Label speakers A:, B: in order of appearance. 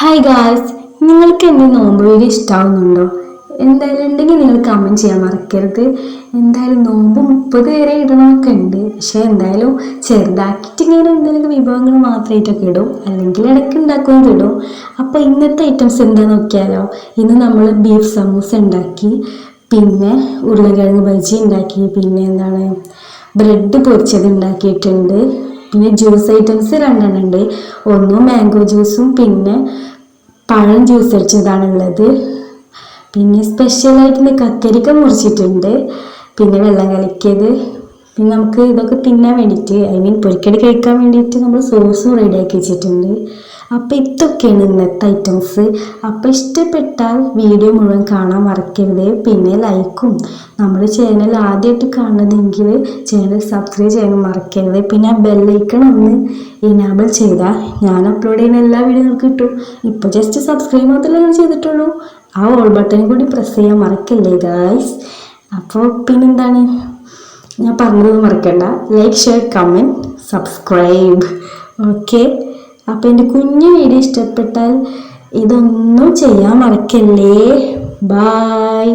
A: Hi guys നിങ്ങൾക്ക് എന്റെ നോമ്പ് വീഡിയോ ഇഷ്ടമാവുന്നുണ്ടോ എന്തായാലും ഉണ്ടെങ്കിൽ നിങ്ങൾ കമന്റ് ചെയ്യാൻ മറക്കരുത്. എന്തായാലും നോമ്പ് മുപ്പത് വരെ ഇടണമൊക്കെ ഉണ്ട്. പക്ഷേ എന്തായാലും ചെറുതാക്കിയിട്ട് ഇങ്ങനെ എന്തെങ്കിലും വിഭവങ്ങൾ മാത്രമായിട്ടൊക്കെ ഇടും. അല്ലെങ്കിൽ ഇടയ്ക്ക് ഉണ്ടാക്കുന്നത് ഇടും അപ്പോൾ ഇന്നത്തെ ഐറ്റംസ് എന്താ നോക്കിയാലോ? ഇന്ന് നമ്മൾ ബീഫ് സമൂസ ഉണ്ടാക്കി പിന്നെ ഉരുളക്കിഴങ്ങ് ബജി ഉണ്ടാക്കി പിന്നെ എന്താണ്? ബ്രെഡ് പൊരിച്ചത് ഉണ്ടാക്കിയിട്ടുണ്ട്. പിന്നെ ജ്യൂസ് ഐറ്റംസ് രണ്ടെണ്ണം ഉണ്ട്. ഒന്ന് മാംഗോ ജ്യൂസും പിന്നെ പഴം ജ്യൂസ് അടിച്ചതാണുള്ളത് പിന്നെ സ്പെഷ്യലായിട്ട് കക്കരിക്ക മുറിച്ചിട്ടുണ്ട്. പിന്നെ വെള്ളം കലക്കിയത്. പിന്നെ നമുക്ക് ഇതൊക്കെ തിന്നാൻ വേണ്ടിയിട്ട് ഐ മീൻ പൊരിക്കടി കഴിക്കാൻ വേണ്ടിയിട്ട് നമ്മൾ സോസും റെഡിയാക്കി വെച്ചിട്ടുണ്ട്. അപ്പോൾ ഇതൊക്കെയാണ് ഇന്നത്തെ ഐറ്റംസ് അപ്പോൾ ഇഷ്ടപ്പെട്ടാൽ വീഡിയോ മുഴുവൻ കാണാൻ മറക്കരുത്. പിന്നെ ലൈക്കും നമ്മുടെ ചാനൽ ആദ്യമായിട്ട് കാണുന്നതെങ്കിൽ ചാനൽ സബ്സ്ക്രൈബ് ചെയ്യാൻ മറക്കരുത്. പിന്നെ ആ ബെല്ലൈക്കൺ ഒന്ന് ഇനാബിൾ ചെയ്താൽ ഞാൻ അപ്ലോഡ് ചെയ്യുന്ന എല്ലാ വീഡിയോകൾക്കും കിട്ടും. ഇപ്പോൾ ജസ്റ്റ് സബ്സ്ക്രൈബ് മാത്രമേ ഞാൻ ചെയ്തിട്ടുള്ളൂ. ആ ഓൾ ബട്ടൺ കൂടി പ്രസ് ചെയ്യാൻ മറക്കല്ലേ ഗായ്സ് അപ്പോൾ പിന്നെന്താണ്? ഞാൻ പറഞ്ഞത് മറക്കണ്ട. Like share comment subscribe okay അപ്പോൾ എന്റെ കുഞ്ഞു വീഡിയോ ഇഷ്ടപ്പെട്ടാൽ ഇതൊന്നും ചെയ്യാൻ മറക്കല്ലേ? ബായ്